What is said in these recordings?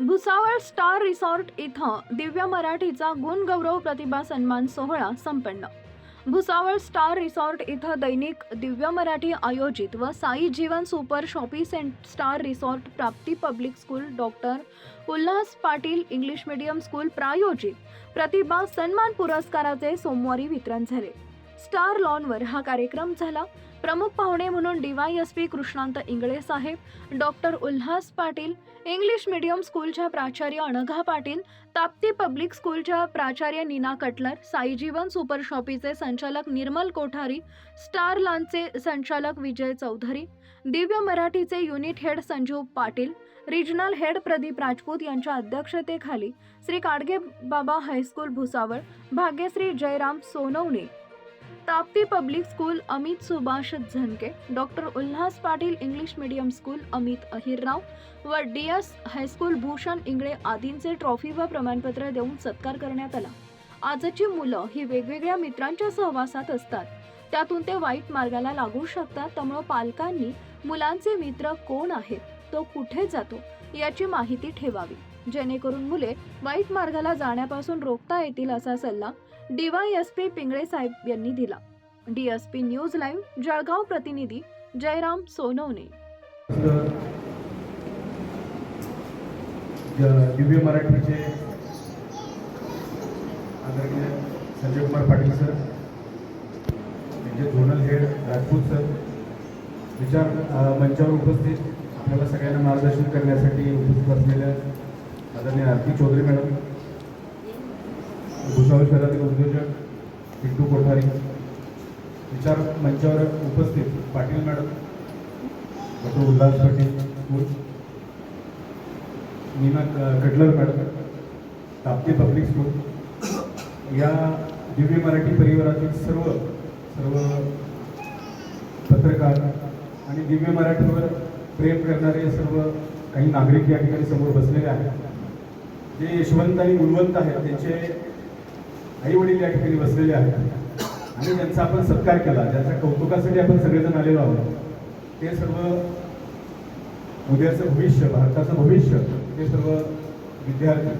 Bhusawal star resort इथं दिव्य मराठीचा गुणगौरव प्रतिभा सन्मान सोहळा संपन्न. भुसावळ स्टार रिसॉर्ट इथं दैनिक दिव्य मराठी आयोजित व Sai Jeevan super shoppe saint star resort Prapti public school doctor Ulhas Patil English medium school प्रायोजित. प्रतिभा सन्मान पुरस्काराचे सोमवारी वितरण झाले. स्टार लॉनवर हा कार्यक्रम झाला. प्रमुख पाहुणे म्हणून डीवायएसपी कृष्णांत इंगळे साहेब doctor Ulhas Patil English medium स्कूलच्या प्राचार्य अनघा पाटील ताप्ती पब्लिक स्कूलच्या प्राचार्य नीना कटलर साईजीवन सुपर शॉपीचे संचालक निर्मल कोठारी स्टार लानचे संचालक विजय चौधरी दिव्य मराठीचे unit head Sanjeev Patil regional head Pradeep Rajput यांच्या अध्यक्षतेखाली Shri Kadge Baba high school Bhusawal Bhagyashree Jayram Sonawane Tapti public school Amit Subhash Zanke doctor Ulhas Patil English medium school Amit Ahirrao व D S high school Bhushan Ingale आदींचे trophy व प्रमाणपत्र देऊन सत्कार करण्यात आला. आजची मुलं ही वेगवेगळ्या मित्रांच्या सहवासात असतात. त्यातून ते वाईट मार्गाला लागू शकतात त्यामुळं पालकांनी मुलांचे मित्र कोण आहेत तो कुठे जातो याची माहिती ठेवावी. जेणेकरून मुले वाईट मार्गाला जाण्यापासून रोखता येतील असा सल्ला डीवायएसपी पिंगळे साहेब यांनी दिला. डीएसपी न्यूज लाईव्ह जळगाव प्रतिनिधी जयराम सोनवणे. दिव्य मराठीचे आदरणीय संजय कुमार पाटील सर त्यांचे झोनल हेड राजपूत सर विचार मंचावर उपस्थित आपल्याला सगळ्यांना मार्गदर्शन करण्यासाठी उपस्थित असलेल्या आदरणीय आरती चौधरी मॅडम भुसावळ शहरातील उद्योजक पिंटू कोठारी विचार मंचावर उपस्थित Patil madam doctor Ulhas Patil Meena Katlar madam Tapti public school या दिव्य मराठी परिवारातील सर्व सर्व पत्रकार आणि दिव्य मराठीवर प्रेम करणारे सर्व काही नागरिक या ठिकाणी समोर बसलेले आहेत. जे यशवंत आणि गुणवंत आहेत त्यांचे आई वडील या ठिकाणी बसलेले आहेत. आणि त्यांचा आपण सत्कार केला. ज्याच्या कौतुकासाठी आपण सगळेजण आलेलो आहोत. ते सर्व उद्याचं भविष्य भारताचं भविष्य ते सर्व विद्यार्थी.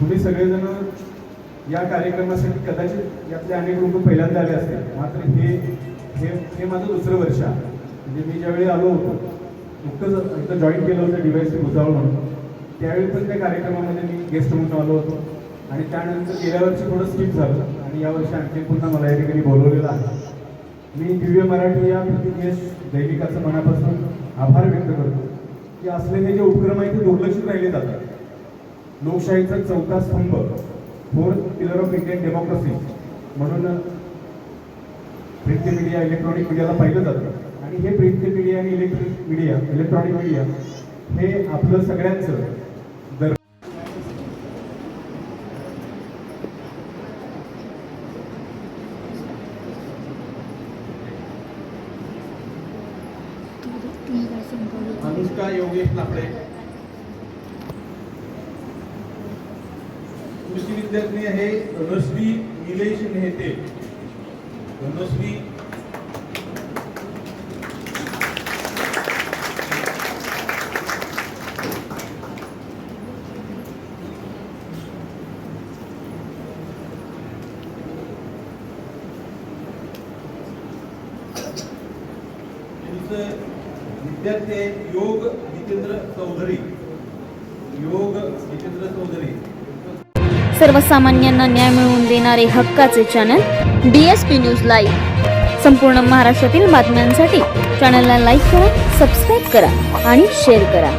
तुम्ही सगळेजण या कार्यक्रमासाठी कदाचित यातले अनेक लोक पहिल्यांदा आले असतील. मात्र हे हे हे माझं दुसरं वर्ष आहे. म्हणजे मी ज्यावेळी आलो होतो नुकतंच एकदा जॉईन केलं होतं डिवायस भुसावळ म्हणून. त्यावेळी पण त्या कार्यक्रमामध्ये मी गेस्ट म्हणून आलो होतो. आणि त्यानंतर गेल्या वर्षी थोडं स्किप झालं. आणि यावर्षी आणखी पुन्हा मला या ठिकाणी बोलवलेलं आहे. मी दिव्य मराठी या प्रतिज्ञेश दैनिकाचं मनापासून आभार व्यक्त करतो. की असलेले जे उपक्रम आहेत ते दुर्लक्षित राहिले जातात. लोकशाहीचा चौथा स्तंभ fourth pillar of Indian democracy म्हणून प्रिंट मीडिया इलेक्ट्रॉनिक मीडियाला पाहिलं जातं. आणि हे प्रिंट मीडिया आणि इलेक्ट्रिक मीडिया इलेक्ट्रॉनिक मीडिया हे आपलं सगळ्यांचं अनुष्का योगेश लाकडे कृषी विद्यार्थी आहे धनश्री निलेश नेहते. धनश्री यांचं विद्यार्थी आहेत योग जितेंद्र चौधरी. योग जितेंद्र चौधरी. सर्वसामान्यांना न्याय मिळवून देणारे हक्काचे channel D S P news live संपूर्ण महाराष्ट्रातील बातम्यांसाठी चॅनलला लाईक करा सबस्क्राईब करा आणि शेअर करा.